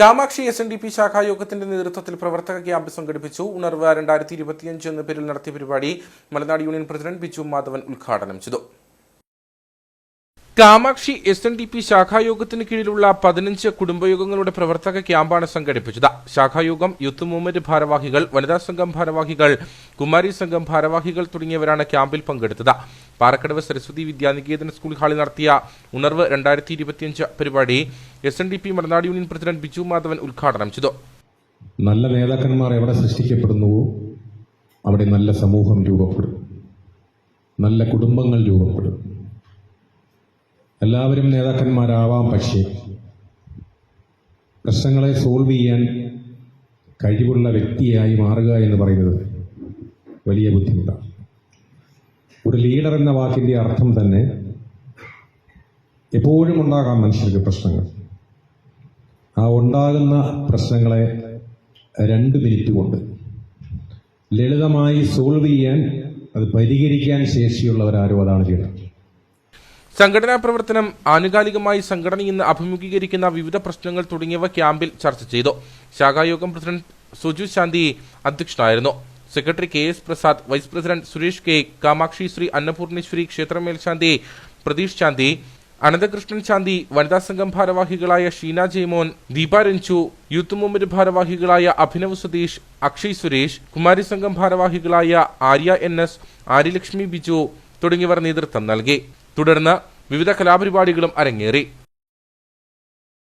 Kamakshi S N D P ശാഖായോഗത്തിന്റെ നേതൃത്വത്തിൽ പ്രവർത്തക camp സംഘടിപ്പിച്ചു. ഉണർവ് രണ്ടായിരത്തി ഇരുപത്തിയഞ്ച് എന്ന പേരിൽ നടത്തിയ പരിപാടി മലനാട് യൂണിയൻ പ്രസിഡന്റ് ബിജു മാധവൻ ഉദ്ഘാടനം ചെയ്തു. Kamakshi S N D P ശാഖായോഗത്തിന് കീഴിലുള്ള പതിനഞ്ച് കുടുംബയോഗങ്ങളുടെ പ്രവർത്തക ക്യാമ്പാണ് സംഘടിപ്പിച്ചത്. ശാഖായോഗം യൂത്ത് മൂവ്മെന്റ് ഭാരവാഹികൾ വനിതാ സംഘം ഭാരവാഹികൾ കുമാരി സംഘം ഭാരവാഹികൾ തുടങ്ങിയവരാണ് ക്യാമ്പിൽ പങ്കെടുത്തത്. പാറക്കടവ് സരസ്വതി വിദ്യാനികേതൻ സ്കൂൾ ഹാളിൽ നടത്തിയ ഉണർവ് രണ്ടായിരത്തി ഇരുപത്തിയഞ്ച് പരിപാടി S N D P Malanad union president Biju Madhavan ഉദ്ഘാടനം ചെയ്തു. നല്ല നേതാക്കന്മാർ എവിടെ സൃഷ്ടിക്കപ്പെടുന്നുവോ അവിടെ നല്ല സമൂഹം രൂപപ്പെടും. നല്ല കുടുംബങ്ങൾ രൂപപ്പെടും. എല്ലാവരും നേതാക്കന്മാരാവാം പക്ഷേ പ്രശ്നങ്ങളെ സോൾവ് ചെയ്യാൻ കഴിവുള്ള വ്യക്തിയായി മാറുക എന്ന് പറയുന്നത് വലിയ ബുദ്ധിമുട്ടാണ്. ഒരു ലീഡർ എന്ന വാക്കിന്റെ അർത്ഥം തന്നെ എപ്പോഴും ഉണ്ടാകാം മനുഷ്യർക്ക് പ്രശ്നങ്ങൾ. ആ ഉണ്ടാകുന്ന പ്രശ്നങ്ങളെ രണ്ട് മിനിറ്റ് കൊണ്ട് ലളിതമായി സോൾവ് ചെയ്യാൻ അത് പരിഹരിക്കാൻ ശേഷിയുള്ളവരാരും അതാണ് ലീഡർ സംഘടനാ പ്രവർത്തനം ആനുകാലികമായി സംഘടന ഇന്ന് അഭിമുഖീകരിക്കുന്ന വിവിധ പ്രശ്നങ്ങൾ തുടങ്ങിയവ ക്യാമ്പിൽ ചർച്ച ചെയ്തു. ശാഖായോഗം പ്രസിഡന്റ് സുജു ശാന്തി അധ്യക്ഷനായിരുന്നു. Secretary K S Prasad vice president Suresh K Kamakshi Shri Annapurneshwari ക്ഷേത്രമേൽ ശാന്തി പ്രതീഷ് ശാന്തി അനന്തകൃഷ്ണൻ ശാന്തി വനിതാ സംഘം ഭാരവാഹികളായ ഷീന ജയ്മോൻ ദീപ രഞ്ജു യൂത്ത് മൂവ്മെന്റ് ഭാരവാഹികളായ അഭിനവ് സതീഷ് അക്ഷയ് സുരേഷ് കുമാരി സംഘം ഭാരവാഹികളായ ആര്യ എൻ എസ് ആര്യലക്ഷ്മി ബിജു തുടങ്ങിയവർ നേതൃത്വം നൽകി. തുടർന്ന് വിവിധ കലാപരിപാടികളും അരങ്ങേറി